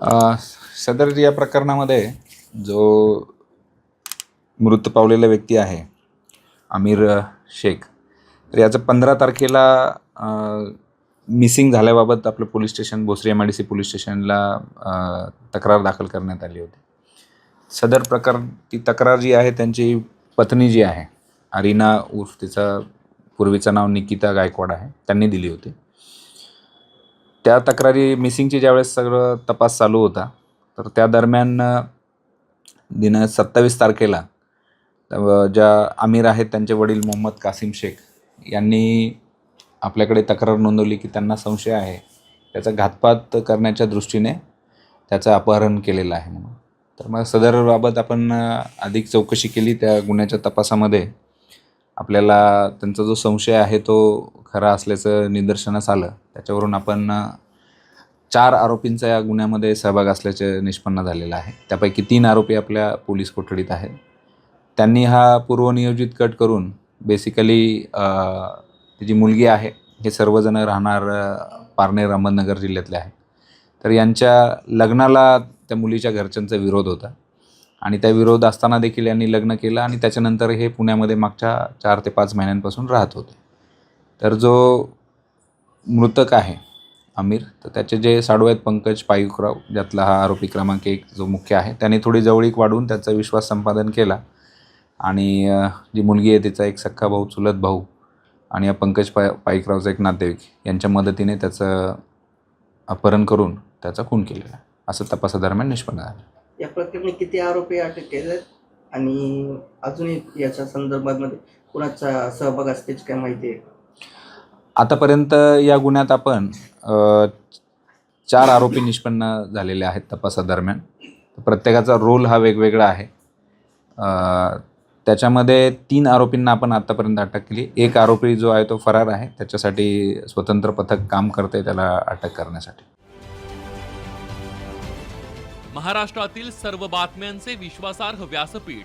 सदर या प्रकरणामध्ये जो मृत पावलेला व्यक्ती आहे आमिर शेख तर याचं पंधरा तारखेला मिसिंग झाल्याबाबत आपलं police station Bhosari M I D C police स्टेशनला तक्रार दाखल करण्यात आली होती. सदर प्रकार ती तक्रार जी आहे त्यांची पत्नी जी आहे अरिना उर्फ तिचा पूर्वीचं नाव निकिता गायकवाड आहे त्यांनी दिली होती. त्या तक्रारी मिसिंगची ज्यावेळेस सगळं तपास चालू होता तर त्या दरम्यान दिन सत्तावीस तारखेला ज्या आमिर आहेत त्यांचे वडील मोहम्मद कासिम शेख यांनी आपल्याकडे तक्रार नोंदवली की त्यांना संशय आहे. त्याचा घातपात करण्याच्या दृष्टीने त्याचं अपहरण केलेलं आहे म्हणून. तर मग सदरबाबत आपण अधिक चौकशी केली त्या गुन्ह्याच्या तपासामध्ये. आपल्याला त्यांचा जो संशय आहे तो खरा असल्याचं निदर्शनास आलं. त्याच्यावरून आपण चार आरोपींचा या गुन्ह्यामध्ये सहभाग असल्याचे निष्पन्न झालेलं आहे. त्यापैकी तीन आरोपी आपल्या पोलीस कोठडीत आहेत. त्यांनी हा पूर्वनियोजित कट करून बेसिकली जी मुलगी आहे हे सर्वजण राहणार पारनेर अहमदनगर जिल्ह्यातले आहे तर यांच्या लग्नाला त्या मुलीच्या घरच्यांचा विरोध होता. आणि त्या विरोध असताना देखील यांनी लग्न केलं आणि त्याच्यानंतर हे पुण्यामध्ये मागच्या चार ते पाच महिन्यांपासून राहत होते. तर जो मृतक आहे आमिर तर त्याचे जे साडू आहेत पंकज पायुकराव ज्यातला हा आरोपी क्रमांक एक जो मुख्य आहे त्याने थोडी जवळीक वाढवून त्याचा विश्वास संपादन केला. आणि जी मुलगी आहे तिचा एक सख्खा भाऊ चुलत भाऊ आणि या पंकज पाय पाईकरावचा एक नातेवाईक यांच्या मदतीने त्याचं अपहरण करून त्याचा खून केलेला असं तपासादरम्यान निष्पन्न झालं. या प्रकरणी किती आरोपी अटक केले आणि अजूनही याच्या संदर्भामध्ये कुणाचा सहभाग असल्याची काय माहिती आहे? आतापर्यंत या गुन्ह्यात आपण चार आरोपी निष्पन्न झालेले आहेत तपासादरम्यान प्रत्येकाचा रोल हा वेगवेगळा आहे. त्याच्यामध्ये तीन आरोपींना आपण आतापर्यंत अटक केली. एक आरोपी जो आहे तो फरार आहे. त्याच्यासाठी स्वतंत्र पथक काम करते त्याला अटक करण्यासाठी. महाराष्ट्रातील सर्व बातम्यांचे विश्वासार्ह व्यासपीठ